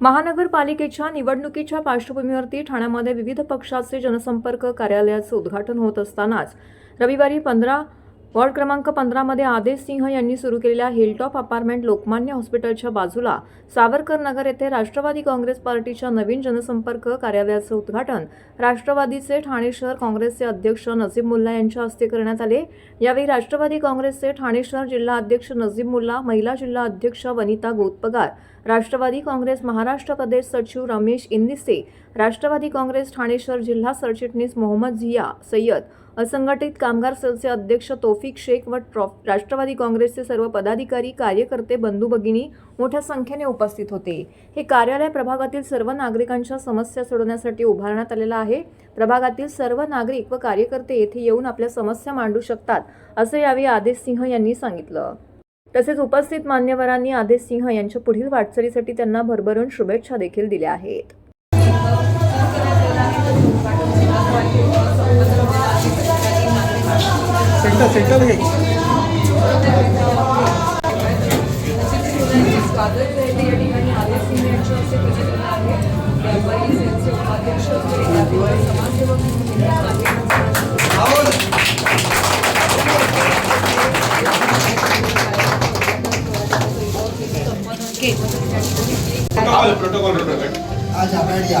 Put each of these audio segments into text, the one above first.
महानगरपालिकेच्या निवडणुकीच्या पार्श्वभूमीवरती ठाण्यामध्ये विविध पक्षाचे जनसंपर्क कार्यालयाचं उद्घाटन होत असतानाच रविवारी पंधरा वॉर्ड क्रमांक पंधरामध्ये आदेश सिंह यांनी सुरू केलेल्या हिलटॉप अपार्टमेंट लोकमान्य हॉस्पिटलच्या बाजूला सावरकर नगर येथे राष्ट्रवादी काँग्रेस पार्टीच्या नवीन जनसंपर्क कार्यालयाचं उद्घाटन राष्ट्रवादीचे ठाणे शहर काँग्रेसचे अध्यक्ष नजीब मुल्ला यांच्या हस्ते करण्यात आले. यावेळी राष्ट्रवादी काँग्रेसचे ठाणे शहर जिल्हा अध्यक्ष नजीब मुल्ला महिला जिल्हा अध्यक्ष वनिता गोतपगार राष्ट्रवादी काँग्रेस महाराष्ट्र प्रदेश सचिव रमेश इंदिसे राष्ट्रवादी काँग्रेस ठाणे शहर जिल्हा सरचिटणीस मोहम्मद झिया सय्यद असंघटित कामगार सेलचे अध्यक्ष तोफिक शेख व ट्रॉफ राष्ट्रवादी काँग्रेसचे सर्व पदाधिकारी कार्यकर्ते बंधू भगिनी मोठ्या संख्येने उपस्थित होते. हे कार्यालय प्रभागातील सर्व नागरिकांच्या समस्या सोडवण्यासाठी उभारण्यात आलेलं आहे. प्रभागातील सर्व नागरिक व कार्यकर्ते येथे येऊन आपल्या समस्या मांडू शकतात असं यावेळी आदेश सिंह यांनी सांगितलं. तसेच उपस्थित मान्यवरांनी आदेश सिंह यांच्या पुढील वाटचालीसाठी त्यांना भरभरून शुभेच्छा देखील दिल्या आहेत. सेंटर सेंटर घे प्रोटोकॉल प्रोटोकॉल या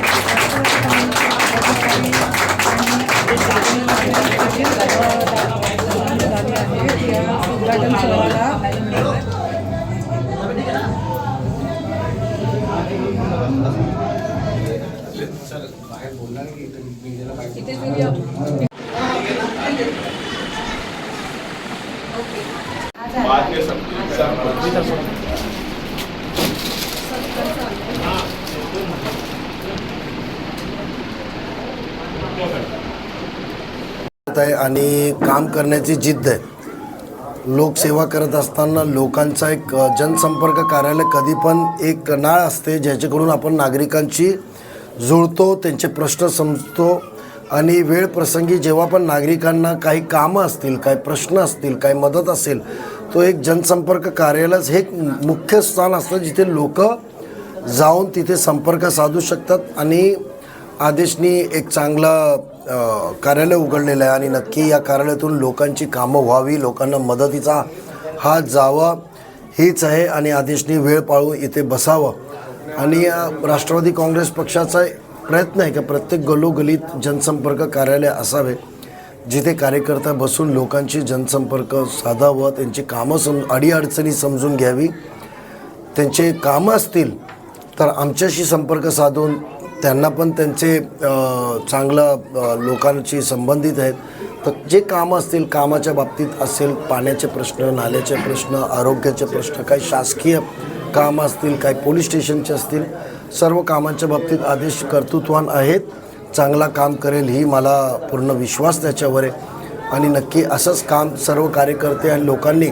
आणि काम करण्याची जिद्द आहे. लोकसेवा करत असताना लोकांचा एक जनसंपर्क कार्यालय कधी पण एक नाळ असते ज्याच्याकडून आपण नागरिकांशी जुळतो त्यांचे प्रश्न समजतो आणि वेळ प्रसंगी जेव्हा पण नागरिकांना काही कामं असतील काही प्रश्न असतील काही मदत असेल तो एक जनसंपर्क कार्यालयच हे एक मुख्य स्थान असतं जिथे लोक जाऊन तिथे संपर्क साधू शकतात आणि आदेशनी एक चांगला कार्यालय उघडलेलं आहे आणि नक्की या कार्यालयातून लोकांची कामं व्हावी लोकांना मदतीचा हात जावा हीच आहे आणि आदेशनी वेळ पाळून इथे बसावं. आणि राष्ट्रवादी काँग्रेस पक्षाचा प्रयत्न आहे की प्रत्येक गलोगलीत जनसंपर्क कार्यालय असावे जिथे कार्यकर्ता बसून लोकांची जनसंपर्क साधावं त्यांची कामं सम अडीअडचणी समजून घ्यावी. त्यांचे कामं असतील तर आमच्याशी संपर्क साधून त्यांना पण त्यांचे चांगलं लोकांशी संबंधित आहेत. तर जे कामं असतील कामाच्या बाबतीत असेल पाण्याचे प्रश्न नाल्याचे प्रश्न आरोग्याचे प्रश्न काही शासकीय कामं असतील काही पोलीस स्टेशनचे असतील सर्व कामांच्या बाबतीत आदेश कर्तृत्वान आहेत. चांगला काम करेल ही मला पूर्ण विश्वास त्याच्यावर आहे. आणि नक्की असंच काम सर्व कार्यकर्ते आणि लोकांनी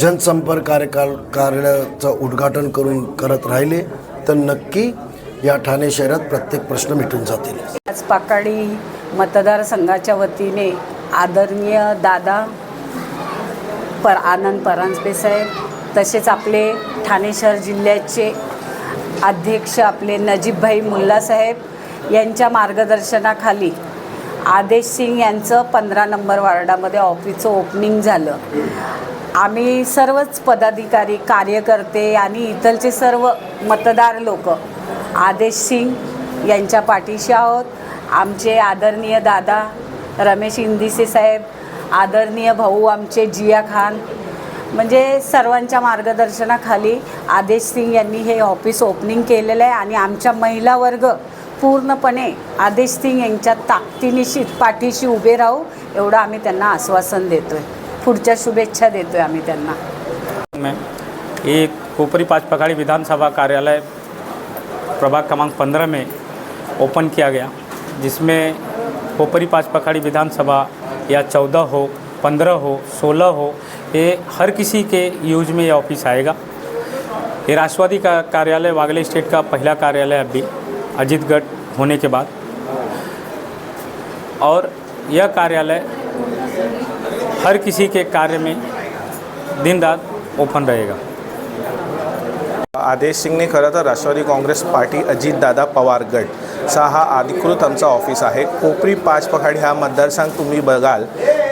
जनसंपर्क कार्यकाल कार्यालयाचं उद्घाटन करून करत राहिले. तर नक्की या ठाणे शहरात प्रत्येक प्रश्न मिटून जातील. आज पाकाडी मतदारसंघाच्या वतीने आदरणीय दादा पर आनंद परांजपे साहेब तसेच आपले ठाणे शहर जिल्ह्याचे अध्यक्ष आपले नजीबभाई मुल्ला साहेब यांच्या मार्गदर्शनाखाली आदेश सिंग यांचं पंधरा नंबर वार्डामध्ये ऑफिसचं ओपनिंग झालं. आम्ही सर्वच पदाधिकारी कार्यकर्ते आणि इथलचे सर्व मतदार लोक आदेश सिंग यांच्या पाठीशी आहोत. आमचे आदरणीय दादा रमेश इंदिसे साहेब आदरणीय भाऊ आमचे जिया खान. म्हणजे सर्वांच्या मार्गदर्शनाखाली आदेश सिंग यांनी हे ऑफिस ओपनिंग केलेलं आहे आणि आमच्या महिला वर्ग पूर्णपणे आदेश सिंग यांच्या ताकदीनिशी पाठीशी उभे राहू एवढं आम्ही त्यांना आश्वासन देतो आहे पुढच्या शुभेच्छा देतो आहे आम्ही त्यांना. मॅम एक कोपरी पाँच विधानसभा कार्यालय प्रभाग क्रमांक पंद्रह में ओपन किया गया, जिसमें पाँच पखाड़ी विधानसभा या चौदह हो, पंद्रह हो, सोलह हो, ये हर किसी के यूज़ में ये ऑफ़िस आएगा। ये राष्ट्रवादी का कार्यालय वागले स्टेट का पहला कार्यालय अभी, अजीतगढ़ होने के बाद। और यह कार्यालय हर किसी के कार्य में दिन रात ओपन रहेगा। आदेश सिंगने खरं तर राष्ट्रवादी काँग्रेस पार्टी अजितदादा पवार गटचा हा अधिकृत आमचा ऑफिस आहे. कोपरी पाच पखाडी हा मतदारसंघ तुम्ही बघाल.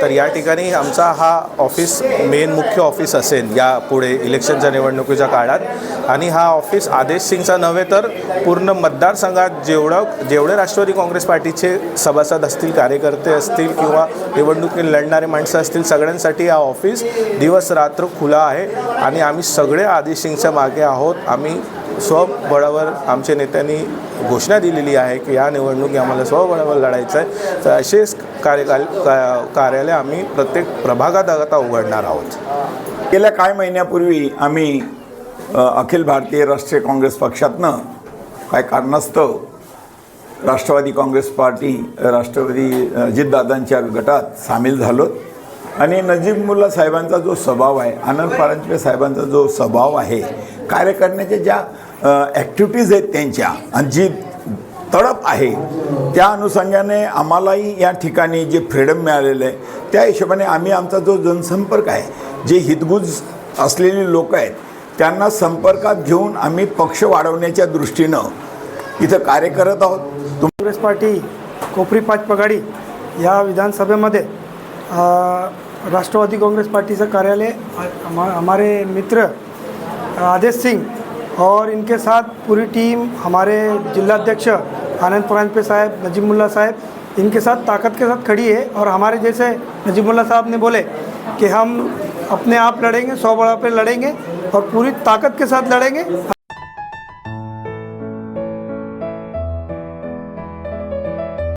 तर या ठिकाणी आमचा हा ऑफिस मेन मुख्य ऑफिस असेल या पुढे इलेक्शनच्या निवडणुकीच्या काळात. आणि हा ऑफिस आदेश सिंगचा नव्हे तर पूर्ण मतदारसंघात जेवढं जेवढे राष्ट्रवादी काँग्रेस पार्टीचे सभासद असतील कार्यकर्ते असतील किंवा निवडणुकीत लढणारे माणसं असतील सगळ्यांसाठी हा ऑफिस दिवस रात्र खुला आहे. आणि आम्ही सगळे आदेश सिंगच्या मागे आहोत. आम्ही स्वबळावर आमच्या नेत्यांनी घोषणा दिलेली आहे की या निवडणुकी आम्हाला स्वबळावर लढायचं आहे तर असेच कार्यकाल का कार्यालय आम्ही प्रत्येक प्रभागात आता उघडणार आहोत. गेल्या काही महिन्यापूर्वी आम्ही अखिल भारतीय राष्ट्रीय काँग्रेस पक्षातनं काय कारणास्तव राष्ट्रवादी काँग्रेस पार्टी राष्ट्रवादी अजितदादांच्या गटात सामील झालो. आणि नजीब मुल्ला साहेबांचा जो स्वभाव आहे आनंद पारंजपे साहेबांचा जो स्वभाव आहे कार्य करण्याच्या ज्या ॲक्टिव्हिटीज आहेत त्यांच्या आणि जी तडप आहे. त्या अनुषंगाने आम्हालाही या ठिकाणी जे फ्रीडम मिळालेलं आहे त्या हिशोबाने आम्ही आमचा जो जनसंपर्क आहे जे हितगुज असलेले लोक आहेत त्यांना संपर्कात घेऊन आम्ही पक्ष वाढवण्याच्या दृष्टीनं इथं कार्य करत आहोत. काँग्रेस पार्टी कोपरी पाच पगाडी या विधानसभेमध्ये राष्ट्रवादी काँग्रेस पार्टीचं कार्यालय हमारे मित्र आदेश सिंह और इनके साथ पूरी टीम हमारे जिलाध्यक्ष आनंद पे साहब नजीमुल्ला साहब, इनके साथ ताकत के साथ खड़ी है और हमारे जैसे नजीमुल्ला साहब ने बोले कि हम अपने आप लड़ेंगे, सौ बड़ा पे लड़ेंगे और पूरी ताकत के साथ लड़ेंगे।